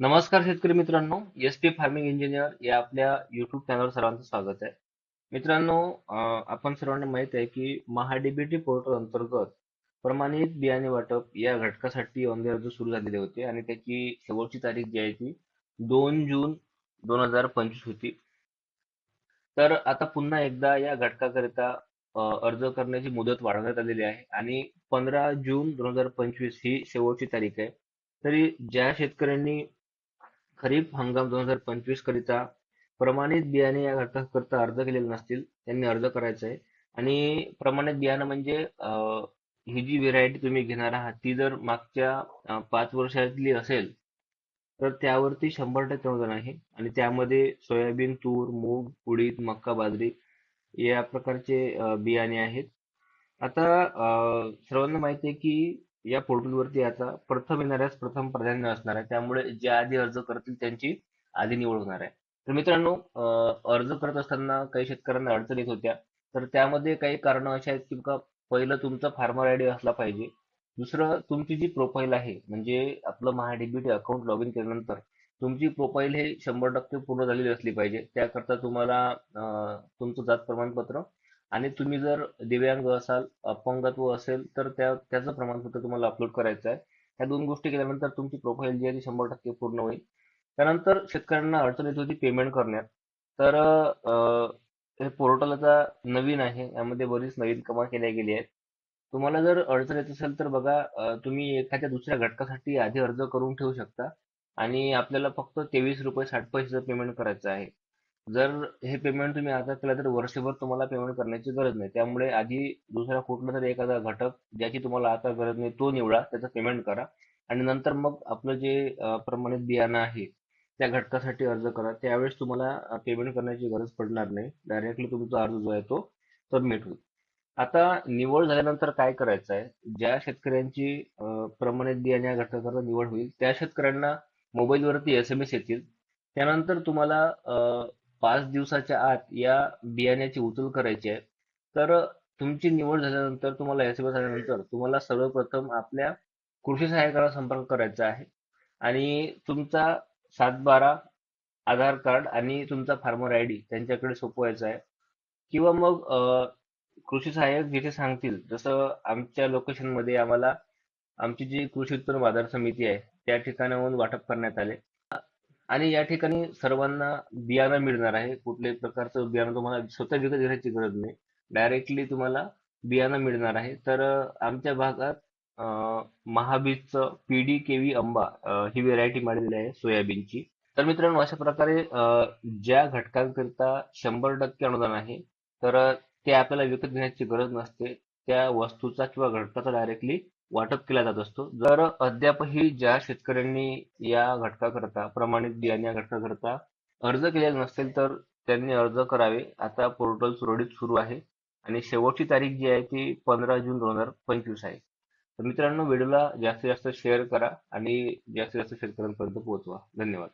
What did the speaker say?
नमस्कार शेतकरी मित्रांनो एस टी फार्मिंग इंजिनियर या आपल्या युट्यूब चॅनलवर सर्वांचं स्वागत आहे. मित्रांनो आपण सर्वांना माहीत आहे की महाडीबीटी पोर्टल अंतर्गत प्रमाणित बियाणे वाटप या घटकासाठी ऑनलाईन अर्ज सुरू झालेले होते आणि त्याची शेवटची तारीख जी आहे ती दोन जून दोन हजार पंचवीस होती. तर आता पुन्हा एकदा या घटकाकरिता अर्ज करण्याची मुदत वाढवण्यात आलेली आहे आणि पंधरा जून दोन हजार पंचवीस ही शेवटची तारीख आहे. तरी ज्या शेतकऱ्यांनी खरीप हंगाम दोन हजार पंचवीस करिता प्रमाणित बियाणे या घटकाकरिता अर्ज केलेले नसतील त्यांनी अर्ज करायचा आहे आणि प्रमाणित बियाणं म्हणजे अं, ही जी व्हेरायटी तुम्ही घेणार आहात ती जर मागच्या अं, पाच वर्षातली असेल तर त्यावरती शंभर टक्के अनुदान आहे. आणि त्यामध्ये सोयाबीन तूर मूग उडीद मक्का बाजरी या प्रकारचे अं, बियाणे आहेत. आता अं, सर्वांना माहिती आहे की या पोर्टलवरती याचा प्रथम येणाऱ्यास प्रथम प्राधान्य असणार आहे. त्यामुळे जे आधी अर्ज करतील त्यांची आधी निवड होणार आहे. तर मित्रांनो अर्ज करत असताना काही शेतकऱ्यांना अडचण येत होत्या. तर त्यामध्ये काही कारणं अशी आहेत की बघा पहिलं तुमचा फार्मर आयडी असला पाहिजे. दुसरं तुमची जी प्रोफाईल आहे म्हणजे आपलं महाडीबीटी अकाउंट लॉग इन केल्यानंतर तुमची प्रोफाईल हे शंभर टक्के पूर्ण झालेली असली पाहिजे. त्याकरता तुम्हाला तुमचं जात प्रमाणपत्र आणि तुम्ही जर दिव्यांग असाल अपंगत्व असेल तर त्या त्याचं प्रमाणपत्र तुम्हाला अपलोड करायचं आहे. ह्या दोन गोष्टी केल्यानंतर तुमची प्रोफाईल जी आहे ती शंभर टक्के पूर्ण होईल. त्यानंतर शेतकऱ्यांना अडचण येत होती पेमेंट करण्यात. तर हे पोर्टल आता नवीन आहे. यामध्ये बरीच नवीन कमा केल्या गेली आहेत. तुम्हाला जर अडचण येत असेल तर बघा तुम्ही एखाद्या दुसऱ्या घटकासाठी आधी अर्ज करून ठेवू शकता. आणि आपल्याला फक्त तेवीस रुपये साठ पैशाचं पेमेंट करायचं आहे. जर हे पेमेंट तुम्ही आता केलं तर वर्षभर तुम्हाला पेमेंट करण्याची गरज नाही. त्यामुळे आधी दुसरा कुठला तरी एखादा घटक ज्याची तुम्हाला आता गरज नाही तो निवडा त्याचं पेमेंट करा. आणि नंतर मग आपलं जे प्रमाणित बियाणं आहे त्या घटकासाठी अर्ज करा. त्यावेळेस तुम्हाला पेमेंट करण्याची गरज पडणार नाही. डायरेक्टली तुमचा अर्ज जो आहे तो सबमिट होईल. आता निवड झाल्यानंतर काय करायचं आहे? ज्या शेतकऱ्यांची प्रमाणित बियाणे या घटकाकरता निवड होईल त्या शेतकऱ्यांना मोबाईलवरती एस एम एस येतील. त्यानंतर तुम्हाला पाच दिवसाच्या आत या बियाण्याची उचल करायची आहे. तर तुमची निवड झाल्यानंतर तुम्हाला एस एम एस आल्यानंतर तुम्हाला सर्वप्रथम आपल्या कृषी सहाय्यकाला संपर्क करायचा आहे. आणि तुमचा सात बारा आधार कार्ड आणि तुमचा फार्मर आय डी त्यांच्याकडे सोपवायचा आहे. किंवा मग कृषी सहाय्यक जिथे सांगतील जसं आमच्या लोकेशनमध्ये आम्हाला आमची जी कृषी उत्पन्न बाजार समिती आहे त्या ठिकाणाहून वाटप करण्यात आले. आणि या ठिकाणी सर्वांना बियाणं मिळणार आहे. कुठल्याही प्रकारचं बियाणं तुम्हाला स्वतः विकत घेण्याची गरज नाही. डायरेक्टली तुम्हाला बियाणं मिळणार आहे. तर आमच्या भागात अं, महाबीजचं पीडी केवी अंबा ही व्हेरायटी मिळालेली आहे सोयाबीनची. तर मित्रांनो अशा प्रकारे ज्या घटकांकरिता शंभर टक्के अनुदान आहे तर ते आपल्याला विकत घेण्याची गरज नसते. त्या वस्तूचा किंवा घटकाचा डायरेक्टली वाटप केला जात असतो. जर अद्यापही ज्या शेतकऱ्यांनी या घटकाकरता प्रमाणित बियाणे या घटकाकरता अर्ज केलेला नसेल तर त्यांनी अर्ज करावे. आता पोर्टल सुरळीत सुरू आहे आणि शेवटची तारीख जी आहे ती पंधरा जून दोन हजार पंचवीस आहे. तर मित्रांनो व्हिडिओला जास्तीत जास्त शेअर करा आणि जास्तीत जास्त शेतकऱ्यांपर्यंत पोहोचवा. धन्यवाद.